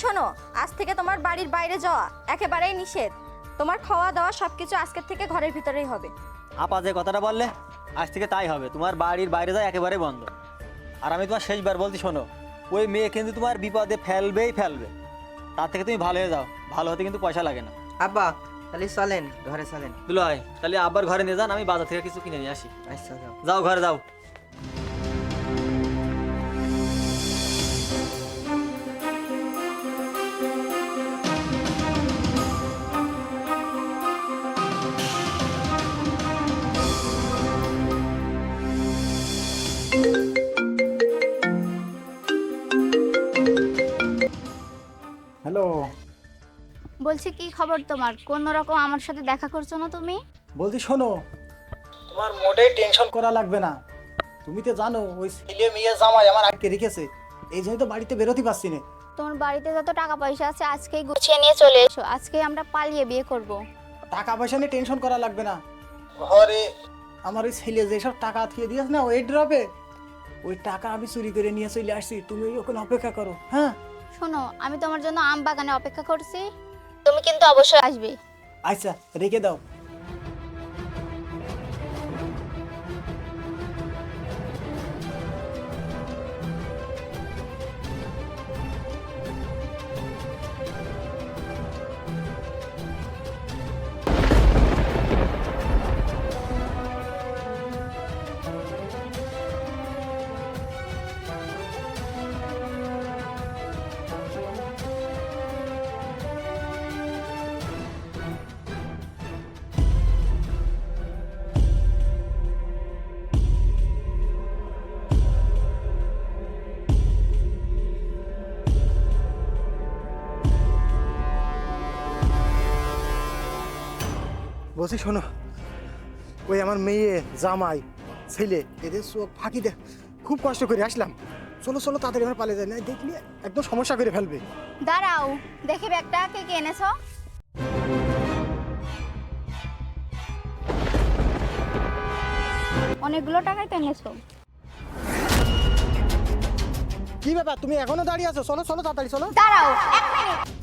শোনো আজ থেকে তোমার বাড়ির বাইরে যাওয়া একেবারেই নিষেধ। তোমার খাওয়া দাওয়া সব কিছু আজকের থেকে ঘরের ভিতরেই হবে। আপা যে কথাটা বললে আজ থেকে তাই হবে। তোমার বাড়ির বাইরে যাওয়া একেবারে বন্ধ। আর আমি তোমার শেষবার বলছি শোনো ওই মেয়ে কিন্তু তোমার বিপদে ফেলবেই ফেলবে। তার থেকে তুমি ভালো হয়ে যাও। ভালো হতে কিন্তু পয়সা লাগে না। আব্বা তাহলে চলেন ঘরে চলেন। তাহলে আবার ঘরে নিয়ে যান আমি বাজার থেকে কিছু কিনে নিয়ে আসি। আচ্ছা যাও। যাও ঘরে যাও। হ্যালো। বলছি কি খবর তোমার? কোন রকম আমার সাথে দেখা করছ না তুমি? বলছি শোনো। তোমার মোটেই টেনশন করা লাগবে না। তুমি তো জানো ওই ছেলে মেয়ে জামাই আমার আটকে রেখেছে। এই জন্য তো বাড়িতে বেরোতে পারছি না। তোমার বাড়িতে যত টাকা পয়সা আছে আজকেই গুছিয়ে নিয়ে চলে এসো। আজকেই আমরা পালিয়ে বিয়ে করব। টাকা পয়সা নিয়ে টেনশন করা লাগবে না। ঘরে। আমার ওই ছেলে যেসব টাকা থিয়ে দিয়েছে না ওই ড্রপে ওই টাকা আমি চুরি করে নিয়ে চলে আসছি। তুমি ওখানে অপেক্ষা করো হ্যাঁ? শোনো আমি তোমার জন্য আম বাগানে অপেক্ষা করছি। তুমি কিন্তু অবশ্যই আসবে। আচ্ছা রেখে দাও। বলছি শোনো ওই আমার মেয়ে জামাই ছেলে এদের চোখ ফাঁকি দে। খুব কষ্ট করে আসলাম। চলো চলো তাড়াতাড়ি আমার পালে যায়। না দেখলে একদম সমস্যা করে ফেলবে। দাঁড়াও দেখি ব্যাগটা কে কে এনেছো। অনেকগুলো টাকাই তো এনেছো। কি ব্যাপার? তুমি এখনও দাঁড়িয়ে আছো? চলো চলো তাড়াতাড়ি চলো। দাঁড়াও এক মিনিট।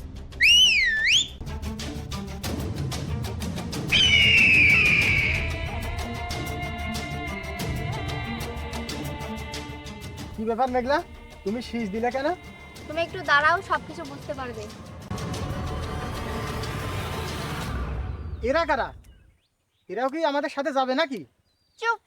ব্যাপার মেঘলা তুমি শীষ দিলে কেন? তুমি একটু দাঁড়াও সবকিছু বুঝতে পারবে। এরা কারা? এরাও কি আমাদের সাথে যাবে নাকি? চুপ!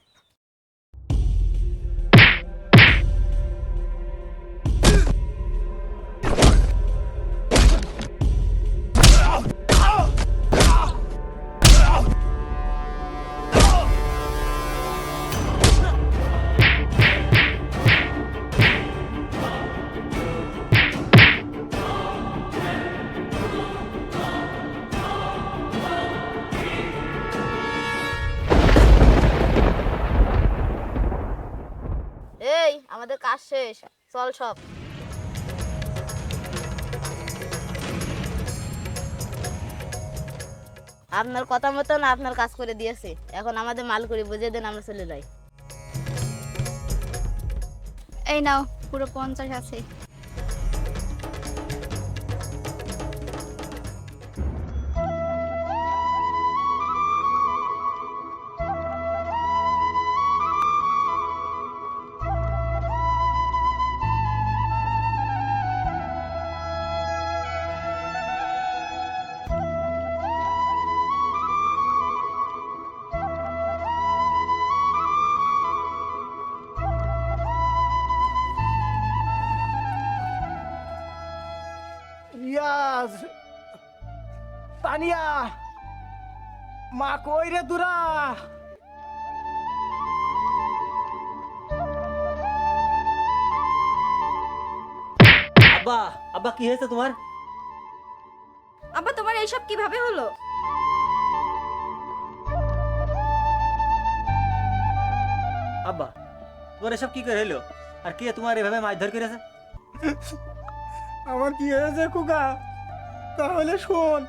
আমাদের কাজ শেষ। চল সব। আপনার কথা মতন আপনার কাজ করে দিয়েছে। এখন আমাদের মাল করে, বুঝিয়ে দেন আমরা চলে যাই। এই নাও, পুরো পঞ্চাশ আছে। রিয়াজ তানিয়া মা কই রে তুরা আব্বা আব্বা কি হয়েছে তোমার? আব্বা তোমার এইসব কীভাবে হলো? আব্বা তোমার এসব কি করে হলো? আর কে তোমার এভাবে মারধর করেছে? আমার কি হয়েছে কুকা তাহলে শোন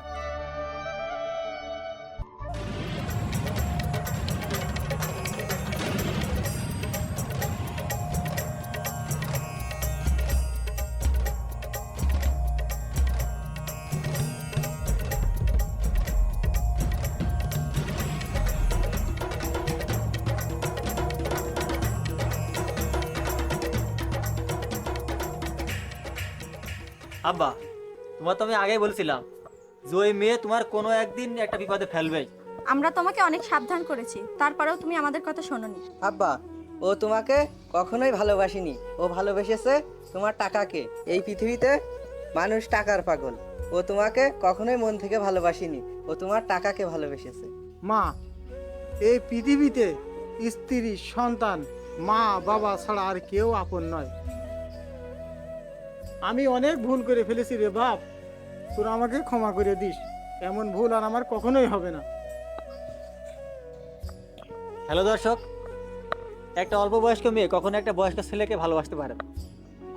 আব্বা তোমার তো আমি আগেই বলছিলাম যে ওই মেয়ে তোমার কোনো একদিন একটা বিপদে ফেলবেই আমরা তোমাকে অনেক সাবধান করেছি তারপরেও তুমি আমাদের কথা শোনোনি। আব্বা ও তোমাকে কখনোই ভালোবাসেনি। ও ভালোবেসেছে তোমার টাকাকে। এই পৃথিবীতে মানুষ টাকার পাগল। ও তোমাকে কখনোই মন থেকে ভালোবাসেনি। ও তোমার টাকাকে ভালোবেসেছে। মা এই পৃথিবীতে স্ত্রী সন্তান মা বাবা ছাড়া আর কেউ আপন নয়। আমি অনেক ভুল করে ফেলেছি রে বাপ। তোরা আমাকে ক্ষমা করে দিস। এমন ভুল আর আমার কখনোই হবে না। হ্যালো দর্শক, একটা অল্প বয়স্ক মেয়ে কখনো একটা বয়স্ক ছেলেকে ভালোবাসতে পারে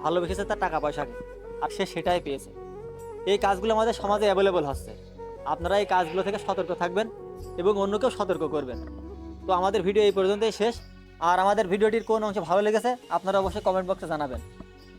ভালোবেসেছে তার টাকা পয়সাকে আর সে সেটাই পেয়েছে। এই কাজগুলো আমাদের সমাজে অ্যাভেলেবল হচ্ছে। আপনারা এই কাজগুলো থেকে সতর্ক থাকবেন এবং অন্যকেও সতর্ক করবেন। তো আমাদের ভিডিও এই পর্যন্তই শেষ। আর আমাদের ভিডিওটির কোন অংশ ভালো লেগেছে, আপনারা অবশ্যই কমেন্ট বক্সে জানাবেন।